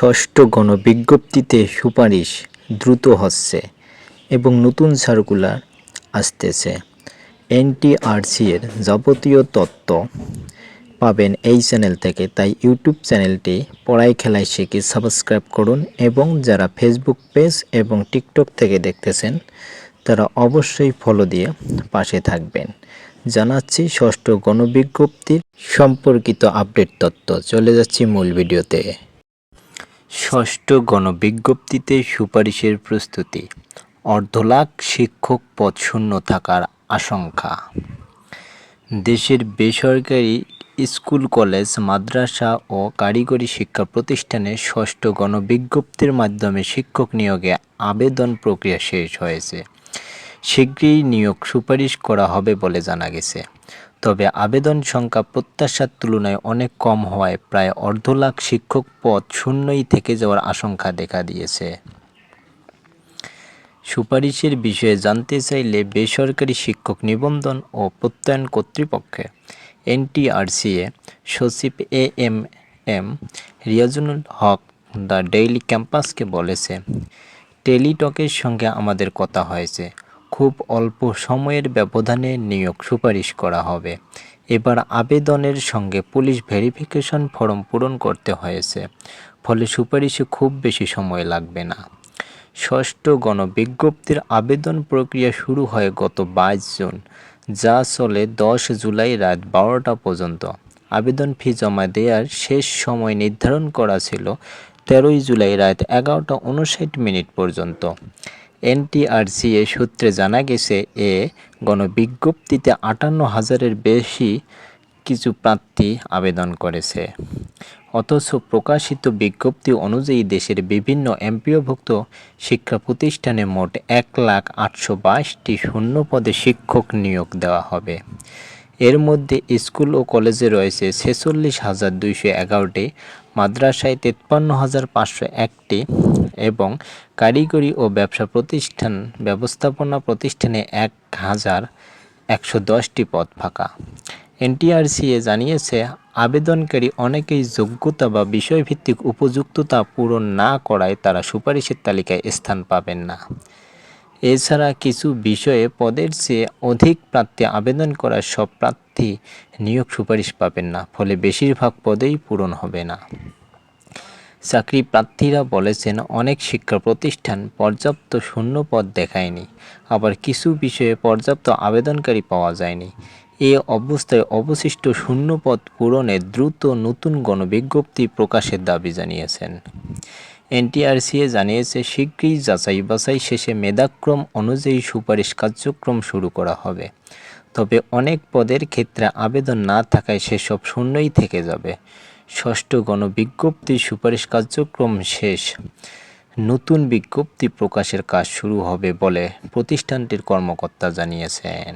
ষষ্ঠ গণবিজ্ঞপ্তিতে সুপারিশ দ্রুত হচ্ছে এবং নতুন সার্কুলার আসতেছে। এনটিআরসি এর যাবতীয় তত্ত্ব পাবেন এই চ্যানেল থেকে। তাই ইউটিউব চ্যানেলটি পড়াই খেলায় শিখে সাবস্ক্রাইব করুন এবং যারা ফেসবুক পেজ এবং টিকটক থেকে দেখতেছেন, তারা অবশ্যই ফলো দিয়ে পাশে থাকবেন। জানাচ্ছি ষষ্ঠ গণবিজ্ঞপ্তির সম্পর্কিত আপডেট তথ্য। চলে যাচ্ছি মূল ভিডিওতে। ষষ্ঠ গণবিজ্ঞপ্তিতে সুপারিশের প্রস্তুতি। অর্ধ লাখ শিক্ষক পদ শূন্য থাকার আশঙ্কা। দেশের বেসরকারি স্কুল, কলেজ, মাদ্রাসা ও কারিগরি শিক্ষা প্রতিষ্ঠানে ষষ্ঠ গণবিজ্ঞপ্তির মাধ্যমে শিক্ষক নিয়োগে আবেদন প্রক্রিয়া শেষ হয়েছে। শীঘ্রই নিয়োগ সুপারিশ করা হবে বলে জানা গেছে। তবে আবেদন সংখ্যা প্রত্যাশার তুলনায় অনেক কম হওয়ায় প্রায় অর্ধ লাখ শিক্ষক পদ শূন্যই থেকে যাওয়ার আশঙ্কা দেখা দিয়েছে। সুপারিশের বিষয়ে জানতে চাইলে বেসরকারি শিক্ষক নিবন্ধন ও প্রত্যয়ন কর্তৃপক্ষে এনটিআরসিএ সচিব A M M Riazul Haque the Daily ক্যাম্পাসকে বলেছে, টেলিটকের সঙ্গে আমাদের কথা হয়েছে। খুব অল্প সময়ের ব্যবধানে নিয়োগ সুপারিশ করা হবে। এবার আবেদনের সঙ্গে পুলিশ ভেরিফিকেশন ফর্ম পূরণ করতে হয়েছে, ফলে সুপারিশে খুব বেশি সময় লাগবে না। ষষ্ঠ গণবিজ্ঞপ্তির আবেদন প্রক্রিয়া শুরু হয় গত বাইশ জুন, যা চলে দশ জুলাই রাত বারোটা পর্যন্ত। আবেদন ফি জমা দেওয়ার শেষ সময় নির্ধারণ করা ছিল তেরোই জুলাই রাত এগারোটা উনষাট মিনিট পর্যন্ত। এনটিআরসিএ সূত্রে জানা গেছে, এ গণবিজ্ঞপ্তিতে আটান্ন হাজারের বেশি কিছু প্রার্থী আবেদন করেছে। অথচ প্রকাশিত বিজ্ঞপ্তি অনুযায়ী দেশের বিভিন্ন এমপিওভুক্ত শিক্ষা প্রতিষ্ঠানে মোট এক লাখ আটশো বাইশটি শূন্য পদে শিক্ষক নিয়োগ দেওয়া হবে। এর মধ্যে স্কুল ও কলেজে রয়েছে ছেচল্লিশ হাজার দুইশো এগারোটি, মাদ্রাসায় তেপ্পান্ন হাজার পাঁচশো একটি এবং কারিগরি ও ব্যবসা প্রতিষ্ঠান ব্যবস্থাপনা প্রতিষ্ঠানে এক হাজার একশো দশটি পদ ফাঁকা। এনটিআরসিএ জানিয়েছে, আবেদনকারী অনেকেই যোগ্যতা বা বিষয়ভিত্তিক উপযুক্ততা পূরণ না করায় তারা সুপারিশের তালিকায় স্থান পাবেন না। এছাড়া কিছু বিষয়ে পদের চেয়ে অধিক প্রার্থী আবেদন করা সব প্রার্থী নিয়োগ সুপারিশ পাবেন না, ফলে বেশিরভাগ পদেই পূরণ হবে না। চাকরি প্রার্থীরা বলেছেন, অনেক শিক্ষা প্রতিষ্ঠান পর্যাপ্ত শূন্য পদ দেখায়নি। আবার কিছু বিষয়ে পর্যাপ্ত আবেদনকারী পাওয়া যায়নি। এ অবস্থায় অবশিষ্ট শূন্য পদ পূরণে দ্রুত নতুন গণবিজ্ঞপ্তি প্রকাশের দাবি জানিয়েছেন। এনটিআরসিএ জানিয়েছে, শীঘ্রই যাচাই বাছাই শেষে মেধাক্রম অনুযায়ী সুপারিশ কার্যক্রম শুরু করা হবে। তবে অনেক পদের ক্ষেত্রে আবেদন না থাকায় সেসব শূন্যই থেকে যাবে। ষষ্ঠ গণবিজ্ঞপ্তি সুপারিশ কার্যক্রম শেষ। নতুন বিজ্ঞপ্তি প্রকাশের কাজ শুরু হবে বলে প্রতিষ্ঠানটির কর্মকর্তা জানিয়েছেন।